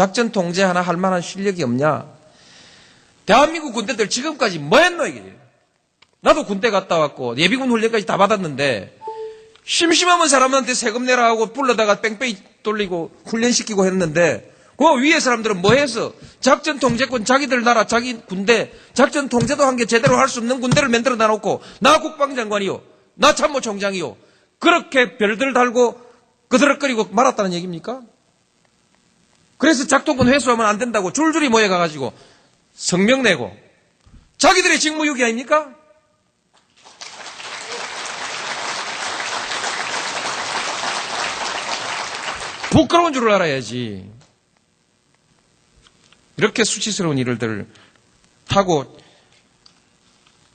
작전 통제 하나 할 만한 실력이 없냐? 대한민국 군대들 지금까지 뭐 했노, 이게? 나도 군대 갔다 왔고, 예비군 훈련까지 다 받았는데, 심심하면 사람한테 세금 내라 하고 불러다가 뺑뺑이 돌리고 훈련시키고 했는데, 그 위에 사람들은 뭐 해서 작전 통제권 자기들 나라 자기 군대 작전 통제도 한 게 제대로 할 수 없는 군대를 만들어 놔놓고 나 국방장관이요 나 참모총장이요 그렇게 별들 달고 그드럭거리고 말았다는 얘기입니까? 그래서 작동권 회수하면 안 된다고 줄줄이 모여가가지고 성명 내고 자기들의 직무유기 아닙니까? 부끄러운 줄을 알아야지. 이렇게 수치스러운 일들을 하고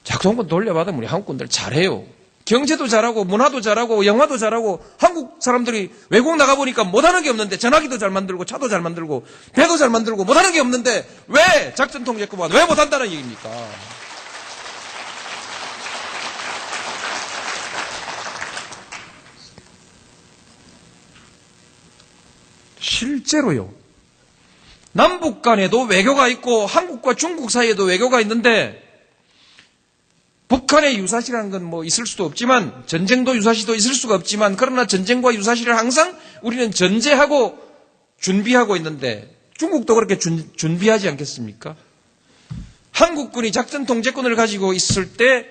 작동권 돌려받으면 우리 한국군들 잘해요. 경제도 잘하고 문화도 잘하고 영화도 잘하고 한국 사람들이 외국 나가 보니까 못하는 게 없는데 전화기도 잘 만들고 차도 잘 만들고 배도 잘 만들고 못하는 게 없는데 왜 작전 통제권만 왜 못한다는 얘기입니까? 실제로요. 남북 간에도 외교가 있고 한국과 중국 사이에도 외교가 있는데 북한의 유사시라는 건 뭐 있을 수도 없지만 전쟁도 유사시도 있을 수가 없지만 그러나 전쟁과 유사시를 항상 우리는 전제하고 준비하고 있는데 중국도 그렇게 준, 준비하지 않겠습니까? 한국군이 작전 통제권을 가지고 있을 때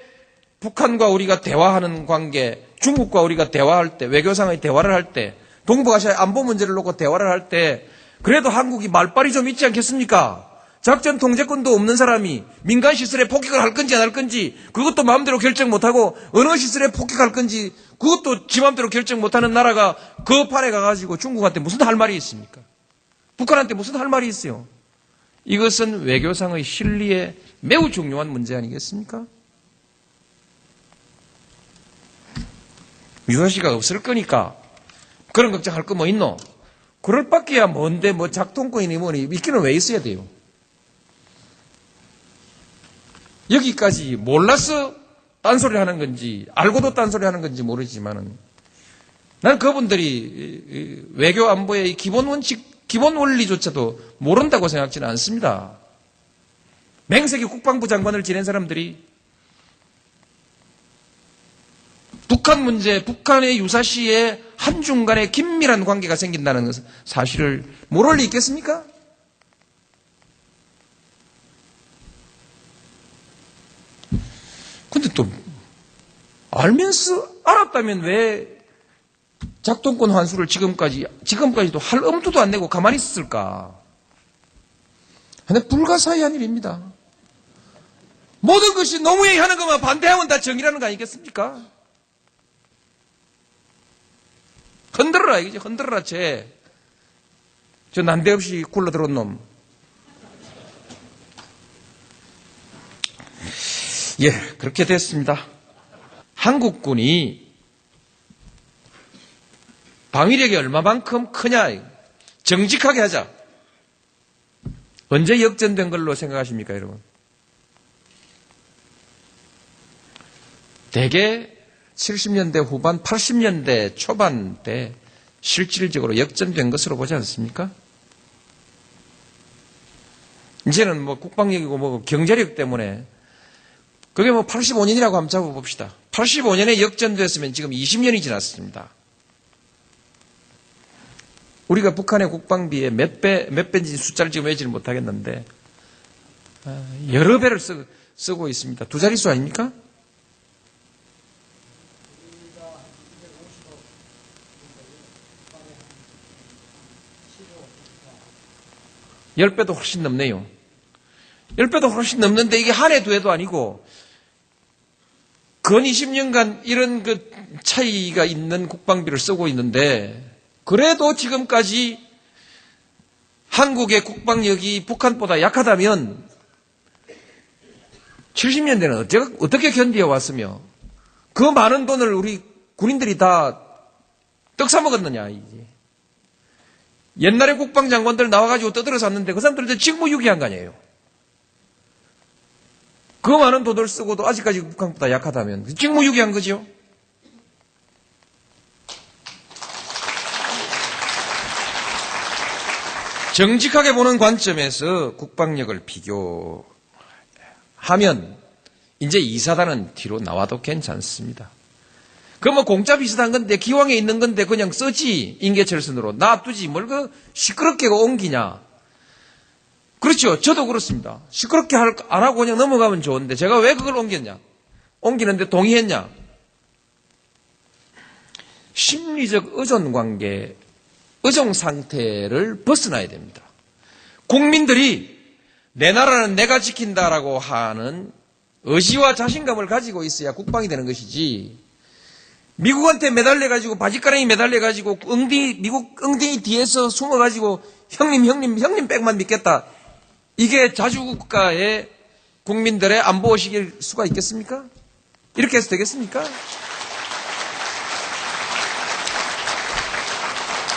북한과 우리가 대화하는 관계, 중국과 우리가 대화할 때, 외교상의 대화를 할 때, 동북아시아의 안보 문제를 놓고 대화를 할 때, 그래도 한국이 말빨이 좀 있지 않겠습니까? 작전 통제권도 없는 사람이 민간 시설에 폭격을 할 건지 안 할 건지 그것도 마음대로 결정 못하고 어느 시설에 폭격할 건지 그것도 지 마음대로 결정 못하는 나라가 그 판에 가가지고 중국한테 무슨 할 말이 있습니까? 북한한테 무슨 할 말이 있어요? 이것은 외교상의 실리에 매우 중요한 문제 아니겠습니까? 유사시가 없을 거니까 그런 걱정할 거 뭐 있노? 그럴 밖에야 뭔데 뭐 작동권이니 뭐니 있기는 왜 있어야 돼요? 여기까지 몰라서 딴소리 하는 건지 알고도 딴소리 하는 건지 모르지만은 난 그분들이 외교 안보의 기본 원칙, 기본 원리조차도 모른다고 생각지는 않습니다. 맹세기 국방부 장관을 지낸 사람들이 북한 문제, 북한의 유사시에 한중간에 긴밀한 관계가 생긴다는 사실을 모를 리 있겠습니까? 또 알면서 알았다면 왜 작동권 환수를 지금까지 지금까지도 할 엄두도 안 내고 가만히 있었을까? 근데 불가사의한 일입니다. 모든 것이 노무현이 하는 것만 반대하면 다 정의라는 거 아니겠습니까? 흔들어라 이거지 흔들어라 쟤. 저 난데없이 굴러들어온 놈. 예, 그렇게 됐습니다. 한국군이 방위력이 얼마만큼 크냐, 정직하게 하자. 언제 역전된 걸로 생각하십니까, 여러분? 대개 70년대 후반, 80년대 초반 때 실질적으로 역전된 것으로 보지 않습니까? 이제는 뭐 국방력이고 뭐 경제력 때문에 그게 뭐 85년이라고 한번 잡아봅시다. 85년에 역전됐으면 지금 20년이 지났습니다. 우리가 북한의 국방비에 몇 배, 몇 배인지 숫자를 지금 외지를 못하겠는데, 아, 여러 배를 쓰, 쓰고 있습니다. 두 자릿수 아닙니까? 열 배도 훨씬 넘네요. 열 배도 훨씬 넘는데 이게 한 해, 두 해도 아니고, 근 20년간 이런 그 차이가 있는 국방비를 쓰고 있는데, 그래도 지금까지 한국의 국방력이 북한보다 약하다면 70년대는 어째, 어떻게 견디어 왔으며 그 많은 돈을 우리 군인들이 다 떡 사 먹었느냐, 이게. 옛날에 국방장관들 나와가지고 떠들어 샀는데 그 사람들은 직무유기한 거 아니에요. 그 많은 돈을 쓰고도 아직까지 북한보다 약하다면 직무유기한 거죠. 정직하게 보는 관점에서 국방력을 비교하면 이제 이사단은 뒤로 나와도 괜찮습니다. 그뭐 공짜 비슷한 건데 기왕에 있는 건데 그냥 쓰지 인계철선으로 놔두지 뭘 그 시끄럽게 옮기냐. 그렇죠. 저도 그렇습니다. 시끄럽게 할- 안 하고 그냥 넘어가면 좋은데 제가 왜 그걸 옮겼냐? 옮기는데 동의했냐? 심리적 의존 관계, 의존 상태를 벗어나야 됩니다. 국민들이 내 나라는 내가 지킨다라고 하는 의지와 자신감을 가지고 있어야 국방이 되는 것이지. 미국한테 매달려가지고 바지가랑이 매달려가지고 응디 미국 응딩이 뒤에서 숨어가지고 형님 형님 형님 백만 믿겠다. 이게 자주국가의 국민들의 안보의식일 수가 있겠습니까? 이렇게 해서 되겠습니까?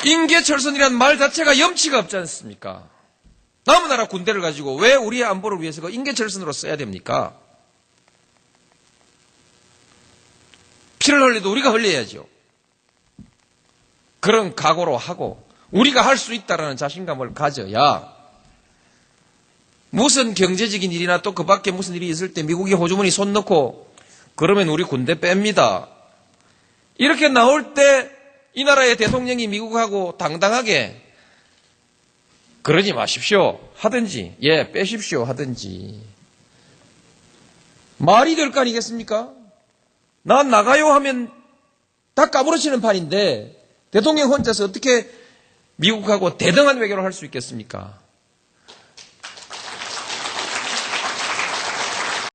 인계철선이란 말 자체가 염치가 없지 않습니까? 남은 나라 군대를 가지고 왜 우리의 안보를 위해서 그 인계철선으로 써야 됩니까? 피를 흘려도 우리가 흘려야죠. 그런 각오로 하고 우리가 할 수 있다라는 자신감을 가져야 무슨 경제적인 일이나 또 그 밖에 무슨 일이 있을 때 미국이 호주머니 손 넣고 그러면 우리 군대 뺍니다. 이렇게 나올 때 이 나라의 대통령이 미국하고 당당하게 그러지 마십시오. 하든지, 예, 빼십시오. 하든지. 말이 될 거 아니겠습니까? 난 나가요 하면 다 까무러치는 판인데 대통령 혼자서 어떻게 미국하고 대등한 외교를 할 수 있겠습니까?